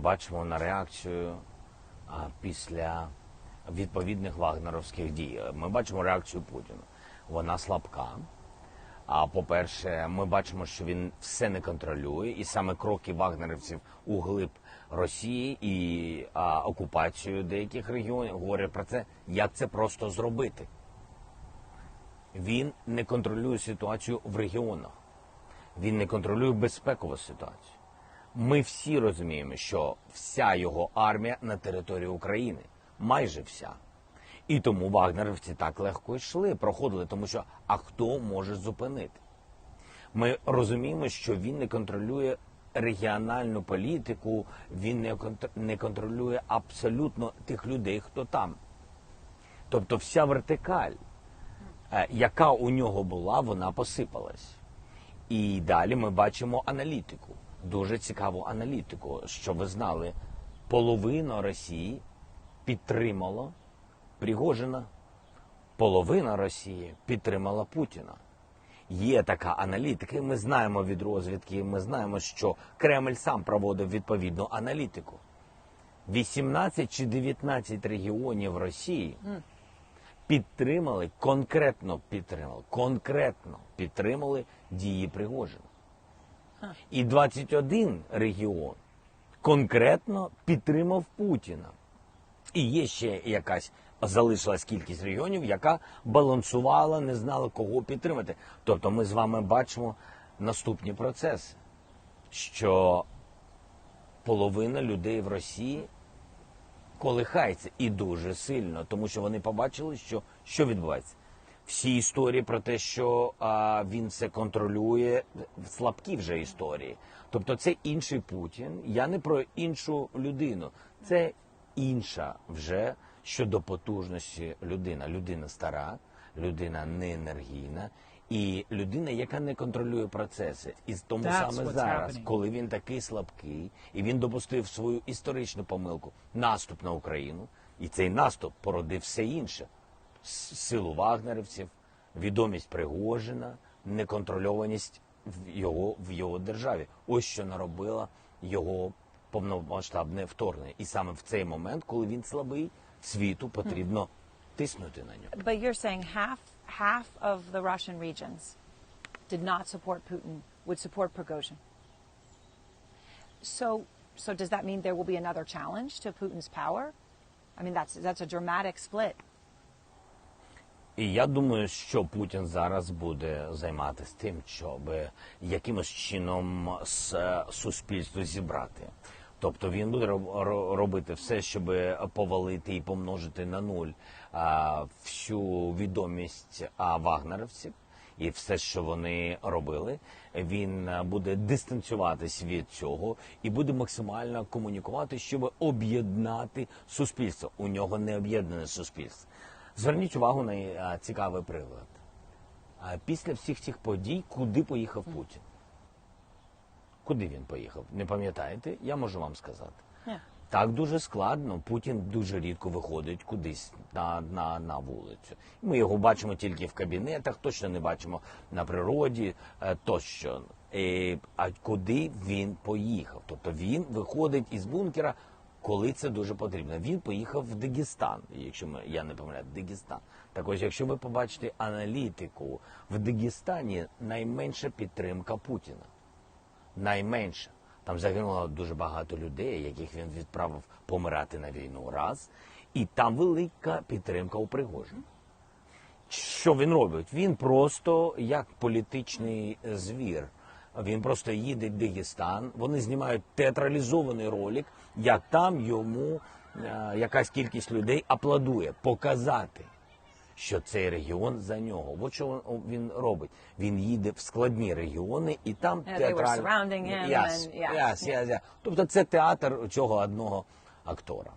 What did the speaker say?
Бачимо на реакцію після відповідних вагнеровських дій. Ми бачимо реакцію Путіна. Вона слабка. А по-перше, ми бачимо, що він все не контролює, і саме кроки вагнерівців у глиб Росії і а, окупацію деяких регіонів говорять про це, як це просто зробити. Він не контролює ситуацію в регіонах. Він не контролює безпекову ситуацію. Ми всі розуміємо, що вся його армія на території України, майже вся. І тому вагнерівці так легко йшли, проходили, тому що а хто може зупинити? Ми розуміємо, що він не контролює регіональну політику, він не контр- не контролює абсолютно тих людей, хто там. Тобто вся вертикаль, е, яка у нього була, вона посипалась. І далі ми бачимо аналітику, дуже цікаву аналітику, що ви знали, половина Росії підтримала Пригожина, половина Росії підтримала Путіна. Є така аналітика, і ми знаємо від розвідки, ми знаємо, що Кремль сам проводив відповідну аналітику. 18 чи 19 регіонів Росії підтримали, конкретно підтримали, конкретно підтримали дії Пригожина. І 21 регіон конкретно підтримав Путіна. І є ще якась залишилась кількість регіонів, яка балансувала, не знала кого підтримати. Тобто ми з вами бачимо наступні процеси, що половина людей в Росії колихається і дуже сильно, тому що вони побачили, що, що відбувається. Всі історії про те, що а, він все контролює, слабкі вже історії. Тобто це інший Путін. Я не про іншу людину. Це інша вже щодо потужності людина. Людина стара, людина неенергійна і людина, яка не контролює процеси. І тому That's саме зараз, happening. коли він такий слабкий, і він допустив свою історичну помилку, наступ на Україну, і цей наступ породив все інше: силу вагнерівців, відомість Пригожина, неконтрольованість в його в його державі. Ось що наробило його повномасштабне вторгнення. І саме в цей момент, коли він слабий, світу потрібно тиснути на нього. But you're saying half half of the Russian regions did not support Putin, would support Prigozhin. So so does that mean there will be another challenge to Putin's power? I mean that's that's a dramatic split. І я думаю, що Путін зараз буде займатися тим, щоб якимось чином е, суспільство зібрати. Тобто він буде ро- робити все, щоб повалити і помножити на нуль всю відомість а, вагнерівців і все, що вони робили. Він е, буде дистанціюватись від цього і буде максимально комунікувати, щоб об'єднати суспільство. У нього не об'єднане суспільство. Зверніть увагу на е, цікавий приклад. А Після всіх цих подій, куди поїхав Путін? Куди він поїхав? Не пам'ятаєте? Я можу вам сказати. Так дуже складно. Путін дуже рідко виходить кудись на, на, на вулицю. Ми його бачимо тільки в кабінетах, точно не бачимо на природі е, тощо. Е, а куди він поїхав? Тобто він виходить із бункера, коли це дуже потрібно. Він поїхав в Дагестан, якщо ми, я не помиляю, Дагестан. Так ось, якщо ви побачите аналітику, в Дагестані найменша підтримка Путіна найменше. Там загинуло дуже багато людей, яких він відправив помирати на війну раз. І там велика підтримка у Пригожина. Що він робить? Він просто як політичний звір. Він просто їде в Дагестан. Вони знімають театралізований ролик, як там йому е, якась кількість людей аплодує, показати що цей регіон за нього. От що він робить. Він їде в складні регіони, і там Yeah, they were театраль... surrounding Yes, yes, yes, yes. Тобто це театр цього одного актора.